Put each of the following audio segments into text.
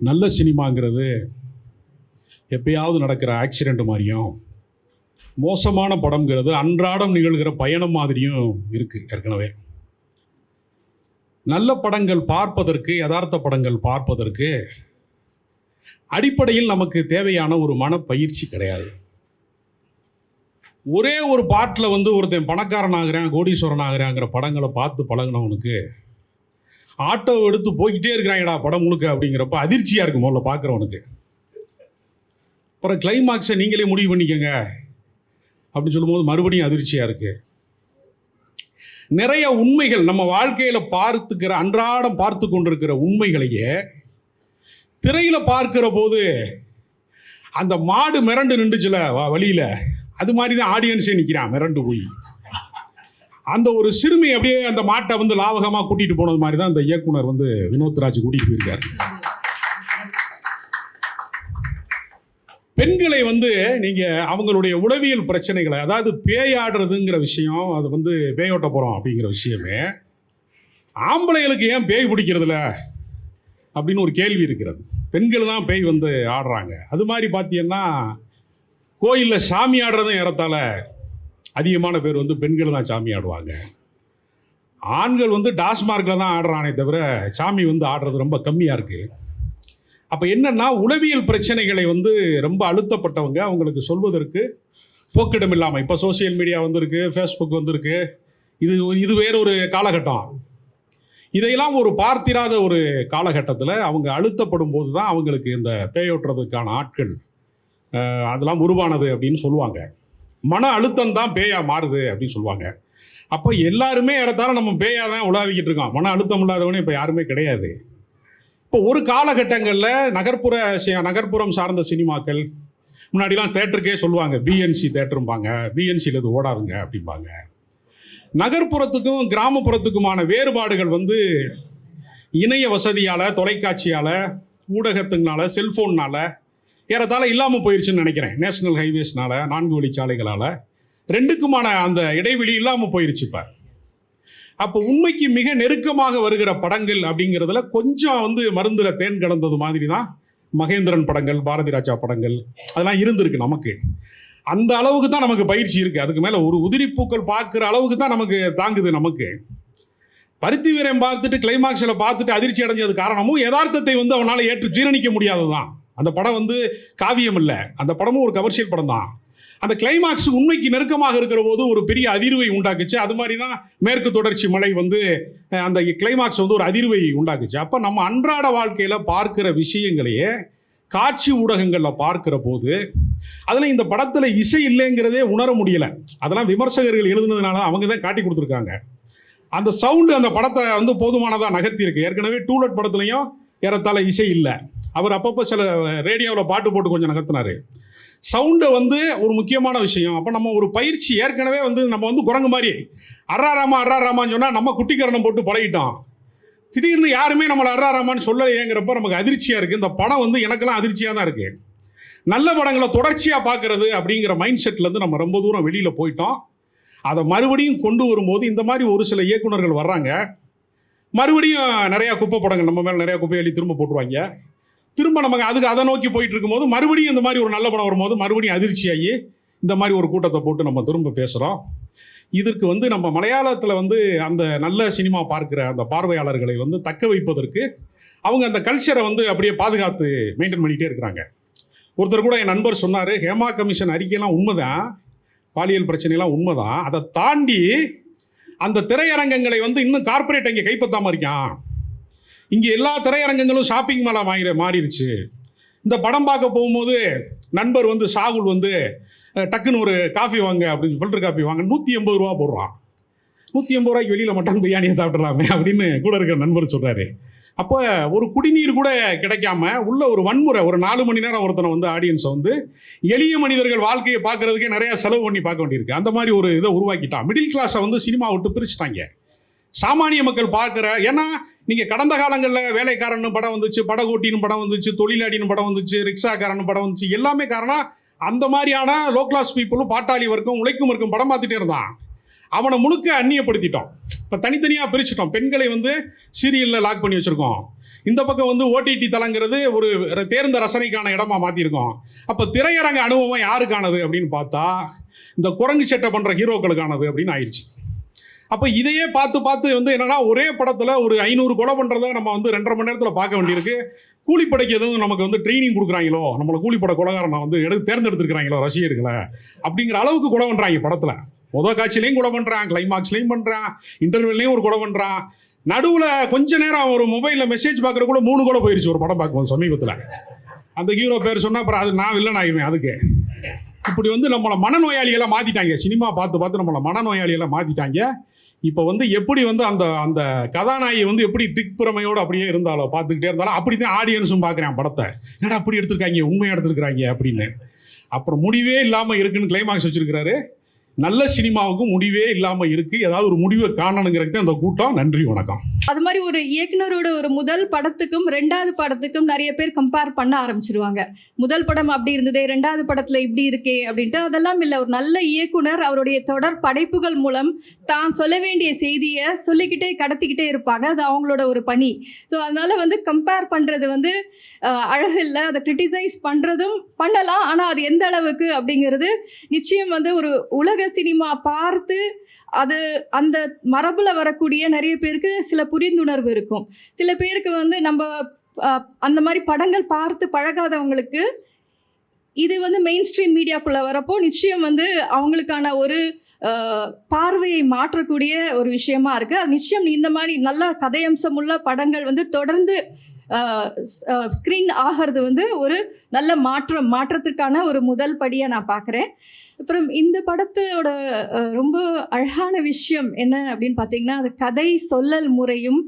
நல்ல சினிமாங்கிறது எப்பயாவது நடக்கிற ஆக்சிடெண்ட் மாதிரியும் மோசமான படம்ங்கிறது அன்றாடம் நிகழ்கிற பயணம் மாதிரியும் இருக்குது ஏற்கனவே. நல்ல படங்கள் பார்ப்பதற்கு யதார்த்த படங்கள் பார்ப்பதற்கு அடிப்படையில் நமக்கு தேவையான ஒரு மனப்பயிற்சி கிடையாது. ஒரே ஒரு பாட்டில் வந்து ஒருத்தன் பணக்காரன் ஆகிறேன் கோடீஸ்வரன் ஆகிறாங்கிற படங்களை பார்த்து பழகினவனுக்கு ஆட்டோ எடுத்து போய்கிட்டே இருக்கிறாங்கடா படம் முழுக்க அப்படிங்கிறப்ப அதிர்ச்சியாக இருக்கும் முதல்ல பார்க்குறவனுக்கு அப்புறம் கிளைமாக்ஸை நீங்களே முடிவு பண்ணிக்கோங்க. அப்படின்னு சொல்லும்போது மறுபடியும் அதிர்ச்சியாக இருக்குது நிறைய உண்மைகள் நம்ம வாழ்க்கையில் பார்த்துக்கிற அன்றாடம் பார்த்து கொண்டிருக்கிற உண்மைகளையே திரையில் பார்க்கிற போது அந்த மாடு மிரண்டு நின்றுச்சுல வழியில். அது மாதிரி தான் ஆடியன்ஸே நிற்கிறான் மிரண்டு போய். அந்த ஒரு சிறுமி அப்படியே அந்த மாட்டை வந்து லாவகமாக கூட்டிட்டு போனது மாதிரி தான் அந்த இயக்குனர் வந்து வினோத்ராஜ் கூட்டிட்டு போயிருக்காரு. பெண்களை வந்து நீங்கள் அவங்களுடைய உளவியல் பிரச்சனைகளை அதாவது பேயாடுறதுங்கிற விஷயம் அது வந்து பேயோட்ட போகிறோம் அப்படிங்கிற விஷயமே ஆம்பளைகளுக்கு ஏன் பேய் பிடிக்கிறதுல அப்படின்னு ஒரு கேள்வி இருக்கிறது. பெண்கள் தான் பேய் வந்து ஆடுறாங்க. அது மாதிரி பார்த்தீங்கன்னா கோயிலில் சாமி ஆடுறதும் ஏறத்தாழ அதிகமான பேர் வந்து பெண்கள் தான் சாமி ஆடுவாங்க. ஆண்கள் வந்து டாஸ்மார்க்கில் தான் ஆடுறானே தவிர சாமி வந்து ஆடுறது ரொம்ப கம்மியாக இருக்குது அப்போ என்னென்னா உளவியல் பிரச்சனைகளை வந்து ரொம்ப அழுத்தப்பட்டவங்க அவங்களுக்கு சொல்வதற்கு போக்கிடம் இல்லாமல் இப்போ சோஷியல் மீடியா வந்திருக்கு ஃபேஸ்புக் வந்திருக்கு இது இது வேற ஒரு காலகட்டம். இதையெல்லாம் ஒரு பார்த்திராத ஒரு காலகட்டத்தில் அவங்க அழுத்தப்படும் போது தான் அவங்களுக்கு இந்த பேயோட்டுறதுக்கான ஆட்கள் அதெல்லாம் உருவானது அப்படின்னு சொல்லுவாங்க. மன அழுத்தம் தான் பேயா மாறுது அப்படின்னு சொல்லுவாங்க. அப்போ எல்லாருமே ஏறத்தாழ நம்ம பேயா தான் உலாவிக்கிட்டு இருக்கோம். மன அழுத்தம் இல்லாதவனே இப்போ யாருமே கிடையாது. இப்போ ஒரு காலகட்டங்களில் நகர்ப்புற நகர்ப்புறம் சார்ந்த சினிமாக்கள் முன்னாடிலாம் தேட்டருக்கே சொல்லுவாங்க. பிஎன்சி தேட்டரும்பாங்க. பிஎன்சியில் இது ஓடாதுங்க அப்படிம்பாங்க. நகர்ப்புறத்துக்கும் கிராமப்புறத்துக்குமான வேறுபாடுகள் வந்து இணைய வசதியால் தொலைக்காட்சியால் ஊடகத்துங்கனால செல்ஃபோன்னால் ஏறத்தாழ இல்லாமல் போயிருச்சுன்னு நினைக்கிறேன். நேஷனல் ஹைவேஸ்னால நான்கு வழிச்சாலைகளால். ரெண்டுக்குமான அந்த இடைவெளி இல்லாமல் போயிருச்சு இப்போ. அப்போ உண்மைக்கு மிக நெருக்கமாக வருகிற படங்கள் அப்படிங்கிறதுல கொஞ்சம் வந்து மருந்துல தேன் கலந்தது மாதிரி தான் மகேந்திரன் படங்கள் பாரதி ராஜா படங்கள் அதெல்லாம் இருந்திருக்கு நமக்கு. அந்த அளவுக்கு தான் நமக்கு பயிற்சி இருக்குது அதுக்கு மேலே ஒரு உதிரிப்பூக்கள் பார்க்குற அளவுக்கு தான் நமக்கு தாங்குது நமக்கு. பருத்தி வீரம் பார்த்துட்டு கிளைமாக்ஸில் பார்த்துட்டு அதிர்ச்சி அடைஞ்சது காரணமும் யதார்த்தத்தை வந்து அவனால் ஏற்று ஜீரணிக்க முடியாததுதான். அந்த படம் வந்து காவியம் இல்லை. அந்த படமும் ஒரு கமர்ஷியல் படம் தான். அந்த கிளைமாக்ஸ் உண்மைக்கு நெருக்கமாக இருக்கிற போது ஒரு பெரிய அதிர்வை உண்டாக்குச்சு. அது மாதிரி தான் மேற்கு தொடர்ச்சி மலை வந்து அந்த கிளைமாக்ஸ் வந்து ஒரு அதிர்வை உண்டாக்குச்சு. அப்போ நம்ம அன்றாட வாழ்க்கையில் பார்க்கிற விஷயங்களையே காட்சி ஊடகங்களில் பார்க்கிற போது அதில் இந்த படத்தில் இசை இல்லைங்கிறதே உணர முடியல. அதெல்லாம் விமர்சகர்கள் எழுதுனதுனால அவங்க தான் காட்டி கொடுத்துருக்காங்க. அந்த சவுண்டு அந்த படத்தை வந்து போதுமானதாக நகர்த்தி இருக்கு ஏற்கனவே டூலட் படத்துலையும் ஏறத்தாழ இசை இல்லை. அவர் அப்பப்போ சில ரேடியோவில் பாட்டு போட்டு கொஞ்சம் நகர்த்தினார். சவுண்டை வந்து ஒரு முக்கியமான விஷயம். அப்போ நம்ம ஒரு பயிற்சி ஏற்கனவே வந்து நம்ம வந்து குரங்கு மாதிரி. அர்ராராமா அர்ராராமான்னு சொன்னால் நம்ம குட்டிக்கரணம் போட்டு பழகிட்டோம். திடீர்னு யாருமே நம்மளை அர்ராராமான்னு சொல்லலையேங்கிறப்ப நமக்கு அதிர்ச்சியாக இருக்குது இந்த படம் வந்து எனக்கெல்லாம் அதிர்ச்சியாக தான் இருக்குது நல்ல படங்களை தொடர்ச்சியாக பார்க்கறது அப்படிங்கிற மைண்ட் செட்லேருந்து நம்ம ரொம்ப தூரம் வெளியில் போயிட்டோம். அதை மறுபடியும் கொண்டு வரும்போது இந்த மாதிரி ஒரு சில இயக்குனர்கள் வர்றாங்க. மறுபடியும் நிறையா குப்பை படங்கள் நம்ம மேலே நிறையா குப்பை எழுதி திரும்ப போட்டுருவாங்க. திரும்ப நமக்கு அதுக்கு அதை நோக்கி போயிட்டு இருக்கும்போது மறுபடியும் இந்த மாதிரி ஒரு நல்ல படம் வரும்போது மறுபடியும் அதிர்ச்சியாகி இந்த மாதிரி ஒரு கூட்டத்தை போட்டு நம்ம திரும்ப பேசுகிறோம் இதற்கு வந்து நம்ம மலையாளத்தில் வந்து அந்த நல்ல சினிமா பார்க்குற அந்த பார்வையாளர்களை வந்து தக்க வைப்பதற்கு அவங்க அந்த கல்ச்சரை வந்து அப்படியே பாதுகாத்து மெயின்டைன் பண்ணிகிட்டே இருக்கிறாங்க. ஒருத்தர் கூட என் நண்பர் சொன்னார் ஹேமா கமிஷன் அறிக்கையெல்லாம் உண்மைதான் பாலியல் பிரச்சனைலாம் உண்மைதான். அதை தாண்டி அந்த திரையரங்கங்களை வந்து இன்னும் கார்பரேட் இங்கே கைப்பற்றாமல் இருக்கான். இங்கே எல்லா திரையரங்கங்களும் ஷாப்பிங் மாலாக மாறி மாறிடுச்சு இந்த படம் பார்க்க போகும்போது நண்பர் வந்து சாகுல் வந்து டக்குன்னு ஒரு காஃபி வாங்க அப்படின்னு ஃபில்டர் காஃபி வாங்க நூற்றி எண்பது ரூபா போடுறான். நூற்றி எண்பது ரூபாய்க்கு வெளியில் மட்டன் பிரியாணியை சாப்பிட்றலாமே அப்படின்னு கூட இருக்கிற நண்பர் சொல்கிறாரு அப்போ ஒரு குடிநீர் கூட கிடைக்காம உள்ள ஒரு வன்முறை ஒரு நாலு மணி நேரம் ஒருத்தனை வந்து ஆடியன்ஸை வந்து எளிய மனிதர்கள் வாழ்க்கையை பார்க்கறதுக்கே நிறைய செலவு பண்ணி பார்க்க வேண்டியிருக்கு. அந்த மாதிரி ஒரு இதை உருவாக்கிட்டான். மிடில் கிளாஸை வந்து சினிமா விட்டு பிரிச்சுட்டாங்க. சாமானிய மக்கள் பார்க்குற ஏன்னா நீங்கள் கடந்த காலங்களில் வேலைக்காரன் படம் வந்துச்சு படகோட்டின்னு படம் வந்துச்சு தொழிலாளின்னு படம் வந்துச்சு ரிக்ஷாக்காரன் படம் வந்துச்சு எல்லாமே காரணம் அந்த மாதிரியான லோ கிளாஸ் பீப்புளும் பாட்டாளி வர்க்கம் உழைக்கும் வர்க்கம் படம் பார்த்துட்டே இருந்தான். அவனை முழுக்க அந்நியப்படுத்திட்டோம். இப்போ தனித்தனியாக பிரிச்சுட்டோம். பெண்களை வந்து சீரியலில் லாக் பண்ணி வச்சுருக்கோம். இந்த பக்கம் வந்து ஓடிடி தலங்கிறது ஒரு தேர்ந்த ரசனைக்கான இடமா மாற்றிருக்கோம் அப்போ திரையரங்க அனுபவம் யாருக்கானது அப்படின்னு பார்த்தா இந்த குரங்கு சட்டை பண்ணுற ஹீரோக்களுக்கானது அப்படின்னு ஆயிடுச்சு. அப்போ இதையே பார்த்து பார்த்து வந்து என்னன்னா ஒரே படத்தில் ஒரு ஐநூறு கொலை பண்ணுறத நம்ம வந்து ரெண்டரை மணி நேரத்தில் பார்க்க வேண்டியிருக்கு. கூலிப்படைக்கு எதுவும் நமக்கு வந்து ட்ரைனிங் கொடுக்குறாங்களோ நம்மளை கூலிப்பட கொலகாரனை வந்து எடுத்து தேர்ந்தெடுத்துருக்குறாங்களோ ரசிகர்களை அப்படிங்கிற அளவுக்கு கொலை பண்ணுறாங்க படத்தில். முத காட்சியிலையும் கொலை பண்ணுறான் கிளைமாக்ஸ்லையும் பண்ணுறான் இன்டர்வியூலையும் ஒரு கொலை பண்ணுறான் நடுவில் கொஞ்ச நேரம் ஒரு மொபைலில் மெசேஜ் பார்க்குறக்குள்ள மூணு கூட போயிடுச்சு ஒரு படம் பார்க்கும்போது சமீபத்தில். அந்த ஹீரோ பேர் சொன்னா அப்புறம் அது நான் வில்லன் ஆகிடுவேன் அதுக்கு. இப்படி வந்து நம்மளை மனநோயாளிகளாக மாற்றிட்டாங்க சினிமா பார்த்து பார்த்து நம்மளை மனநோயாளிகளாக மாற்றிட்டாங்க இப்போ வந்து எப்படி வந்து அந்த அந்த கதாநாயகி வந்து எப்படி திக்புறமையோடு அப்படியே இருந்தாலோ பார்த்துக்கிட்டே இருந்தாலும் அப்படி தான் ஆடியன்ஸும் பார்க்குறேன் படத்தை. என்னடா அப்படி எடுத்திருக்காங்க உண்மையாக எடுத்திருக்கிறாங்க அப்படின்னு. அப்புறம் முடிவே இல்லாமல் இருக்குன்னு கிளைமாக்ஸ் வச்சுருக்கிறாரு. நல்ல சினிமாவுக்கும் முடிவே இல்லாமல் இருக்குது ஏதாவது ஒரு முடிவை காணணுங்கிறதுக்கு அந்த கூட்டம். நன்றி வணக்கம். அது மாதிரி ஒரு இயக்குனரோட ஒரு முதல் படத்துக்கும் ரெண்டாவது படத்துக்கும் நிறைய பேர் கம்பேர் பண்ண ஆரம்பிச்சிருவாங்க. முதல் படம் அப்படி இருந்ததே ரெண்டாவது படத்துல இப்படி இருக்கே அப்படின்ட்டு அதெல்லாம் இல்லை. ஒரு நல்ல இயக்குனர் அவருடைய தொடர் படைப்புகள் மூலம் தான் சொல்ல வேண்டிய செய்தியை சொல்லிக்கிட்டே கடத்திக்கிட்டே இருப்பாங்க. அது அவங்களோட ஒரு பணி. ஸோ அதனால வந்து கம்பேர் பண்றது வந்து அழகு இல்லை. அதை கிரிட்டிசைஸ் பண்றதும் பண்ணலாம். ஆனால் அது எந்த அளவுக்கு அப்படிங்கிறது நிச்சயம் வந்து ஒரு உலக சினிமா பார்த்து அது அந்த மரபுல வரக்கூடிய நிறைய பேருக்கு சில புரிந்துணர்வு இருக்கும். சில பேருக்கு வந்து நம்ம அந்த மாதிரி படங்கள் பார்த்து பழகாதவங்களுக்கு இது வந்து மெயின் ஸ்ட்ரீம் மீடியாக்குள்ளே வரப்போ நிச்சயம் வந்து அவங்களுக்கான ஒரு பார்வையை மாற்றக்கூடிய ஒரு விஷயமா இருக்குது அது நிச்சயம் இந்த மாதிரி நல்ல கதையம்சம் உள்ள படங்கள் வந்து தொடர்ந்து ஸ்க்ரீன் ஆகிறது வந்து ஒரு நல்ல மாற்றம் மாற்றத்திற்கான ஒரு முதல் படியை நான் பார்க்குறேன் அப்புறம் இந்த படத்தோட ரொம்ப அழகான விஷயம் என்ன அப்படின்னு பார்த்தீங்கன்னா அது கதை சொல்லல் முறையும்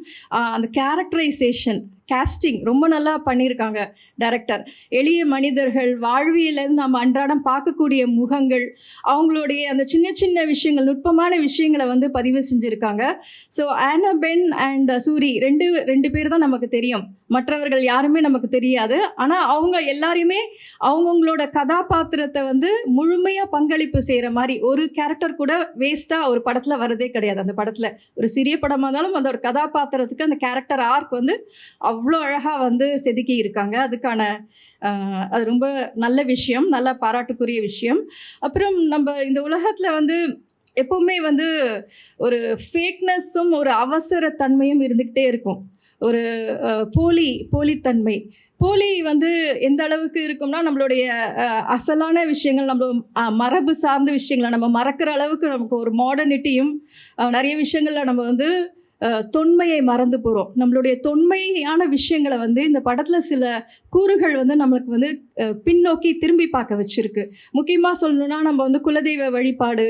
அந்த கேரக்டரைசேஷன் கேஸ்டிங் ரொம்ப நல்லா பண்ணியிருக்காங்க டைரக்டர் எளிய மனிதர்கள் வாழ்வியலேருந்து நம்ம அன்றாடம் பார்க்கக்கூடிய முகங்கள் அவங்களுடைய அந்த சின்ன சின்ன விஷயங்கள் நுட்பமான விஷயங்களை வந்து பதிவு செஞ்சுருக்காங்க. ஸோ ஆனபென் அண்ட் சூரி ரெண்டு ரெண்டு பேர் தான் நமக்கு தெரியும். மற்றவர்கள் யாருமே நமக்கு தெரியாது. ஆனால் அவங்க எல்லாரையுமே அவங்கவுங்களோட கதாபாத்திரத்தை வந்து முழுமையாக பங்களிப்பு செய்கிற மாதிரி ஒரு கேரக்டர் கூட வேஸ்ட்டாக ஒரு படத்தில் வரதே கிடையாது. அந்த படத்தில் ஒரு சிறிய படமாக இருந்தாலும் அந்த ஒரு கதாபாத்திரத்துக்கு அந்த கேரக்டர் ஆர்க் வந்து அவ் அவ்வளோ அழகாக வந்து செதுக்கி இருக்காங்க. அதுக்கான அது ரொம்ப நல்ல விஷயம் நல்ல பாராட்டுக்குரிய விஷயம். அப்புறம் நம்ம இந்த உலகத்தில் வந்து எப்போவுமே வந்து ஒரு ஃபேக்னஸும் ஒரு அவசரத்தன்மையும் இருந்துக்கிட்டே இருக்கும். ஒரு போலி போலித்தன்மை. போலி வந்து எந்த அளவுக்கு இருக்கும்னா நம்மளுடைய அசலான விஷயங்கள் நம்ம மரபு சார்ந்த விஷயங்களை நம்ம மறக்கிற அளவுக்கு நமக்கு ஒரு மாடர்னிட்டியும் நிறைய விஷயங்களில் நம்ம வந்து தொன்மையை மறந்து போகிறோம் நம்மளுடைய தொன்மையான விஷயங்களை வந்து இந்த படத்தில் சில கூறுகள் வந்து நம்மளுக்கு வந்து பின்னோக்கி திரும்பி பார்க்க வச்சுருக்கு. முக்கியமாக சொல்லணும்னா நம்ம வந்து குலதெய்வ வழிபாடு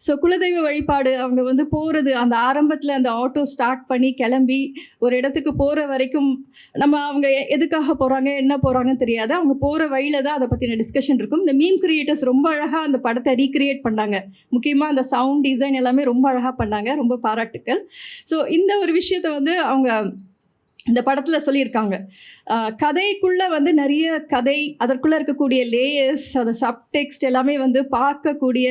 ஸோ குலதெய்வ வழிபாடு அவங்க வந்து போகிறது அந்த ஆரம்பத்தில் அந்த ஆட்டோ ஸ்டார்ட் பண்ணி கிளம்பி ஒரு இடத்துக்கு போகிற வரைக்கும் நம்ம அவங்க எ- எதுக்காக போகிறாங்க என்ன போகிறாங்கன்னு தெரியாது. அவங்க போகிற வழியில் தான் அதை பற்றின டிஸ்கஷன் இருக்கும். இந்த மீம் கிரியேட்டர்ஸ் ரொம்ப அழகாக அந்த படத்தை ரீக்ரியேட் பண்ணாங்க. முக்கியமாக அந்த சவுண்ட் டிசைன் எல்லாமே ரொம்ப அழகாக பண்ணாங்க. ரொம்ப பாராட்டுக்கள். ஸோ இந்த ஒரு விஷயத்தை வந்து அவங்க இந்த படத்தில் சொல்லியிருக்காங்க. கதைக்குள்ளே வந்து நிறைய கதை அதற்குள்ளே இருக்கக்கூடிய லேயர்ஸ் அந்த சப்டெக்ஸ்ட் எல்லாமே வந்து பார்க்கக்கூடிய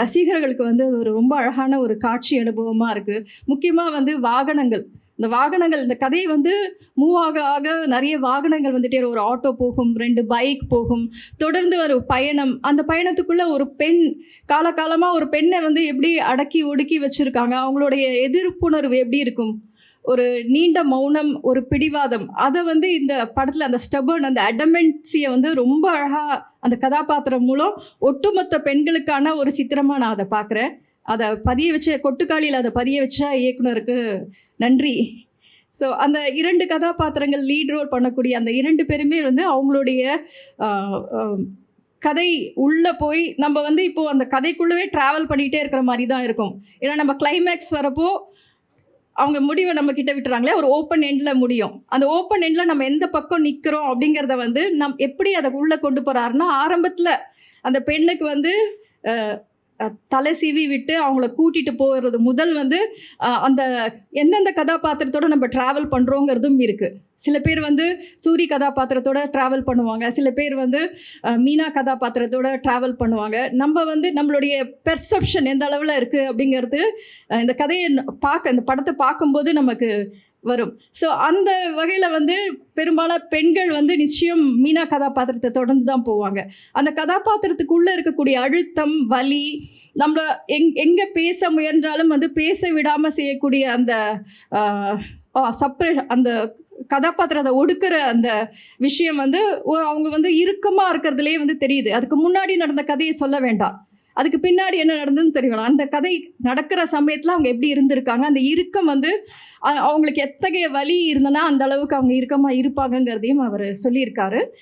ரசிகர்களுக்கு வந்து ஒரு ரொம்ப அழகான ஒரு காட்சி அனுபவமாக இருக்குது முக்கியமாக வந்து வாகனங்கள். இந்த வாகனங்கள் இந்த கதை வந்து மூவ் ஆக ஆக நிறைய வாகனங்கள் வந்துட்டே ஒரு ஆட்டோ போகும் ரெண்டு பைக் போகும். தொடர்ந்து ஒரு பயணம். அந்த பயணத்துக்குள்ளே ஒரு பெண் காலகாலமாக ஒரு பெண்ணை வந்து எப்படி அடக்கி ஒடுக்கி வச்சுருக்காங்க? அவங்களுடைய எதிர்ப்புணர்வு எப்படி இருக்கும்? ஒரு நீண்ட மௌனம் ஒரு பிடிவாதம். அதை வந்து இந்த படத்தில் அந்த ஸ்டபர்ன் அந்த அடமென்சியை வந்து ரொம்ப அழகாக அந்த கதாபாத்திரம் மூலம் ஒட்டுமொத்த பெண்களுக்கான ஒரு சித்திரமாக நான் அதை பார்க்குறேன் அதை பதிய வச்ச கொட்டுக்காளியில் அதை பதிய வச்ச இயக்குனருக்கு நன்றி. ஸோ அந்த இரண்டு கதாபாத்திரங்கள் லீட் ரோல் பண்ணக்கூடிய அந்த இரண்டு பேருமே வந்து அவங்களுடைய கதை உள்ளே போய் நம்ம வந்து இப்போ அந்த கதைக்குள்ளவே ட்ராவல் பண்ணிகிட்டே இருக்கிற மாதிரி தான் இருக்கும். ஏன்னா நம்ம கிளைமேக்ஸ் வரப்போ அவங்க முடிவை நம்ம கிட்ட விட்டுறாங்களே ஒரு ஓப்பன் எண்டில் முடியும். அந்த ஓப்பன் எண்டில் நம்ம எந்த பக்கம் நிற்கிறோம் அப்படிங்கிறத வந்து நம் எப்படி அதை உள்ளே கொண்டு போகிறாருன்னா ஆரம்பத்தில் அந்த பெண்ணுக்கு வந்து தலை சீவி விட்டு அவங்கள கூட்டிட்டு போகிறது முதல் வந்து அந்த எந்தெந்த கதாபாத்திரத்தோட நம்ம ட்ராவல் பண்ணுறோங்கிறதும் இருக்குது சில பேர் வந்து சூரி கதாபாத்திரத்தோட ட்ராவல் பண்ணுவாங்க. சில பேர் வந்து மீனா கதாபாத்திரத்தோட ட்ராவல் பண்ணுவாங்க. நம்ம வந்து நம்மளுடைய பெர்செப்ஷன் எந்த அளவில் இருக்குது அப்படிங்கிறது இந்த கதையை பார்க்க இந்த படத்தை பார்க்கும்போது நமக்கு வரும். ஸோ அந்த வகையில் வந்து பெரும்பாலும் பெண்கள் வந்து நிச்சயம் மீனா கதாபாத்திரத்தை தொடர்ந்து தான் போவாங்க. அந்த கதாபாத்திரத்துக்குள்ளே இருக்கக்கூடிய அழுத்தம் வலி நம்ம எங் எங்கே பேச முயன்றாலும் வந்து பேச விடாமல் செய்யக்கூடிய அந்த சப்ரே அந்த கதாபாத்திரத்தை ஒடுக்கிற அந்த விஷயம் வந்து அவங்க வந்து இறுக்கமாக இருக்கிறதுலே வந்து தெரியுது. அதுக்கு முன்னாடி நடந்த கதையை சொல்ல வேண்டாம். அதுக்கு பின்னாடி என்ன நடந்ததுன்னு தெரியணும் அந்த கதை நடக்கிற சமயத்தில் அவங்க எப்படி இருந்திருக்காங்க அந்த இறுக்கம் வந்து அவங்களுக்கு எத்தகைய வலி இருந்தனா அந்த அளவுக்கு அவங்க இறுக்கமாக இருப்பாங்கங்கிறதையும் அவர் சொல்லியிருக்காரு.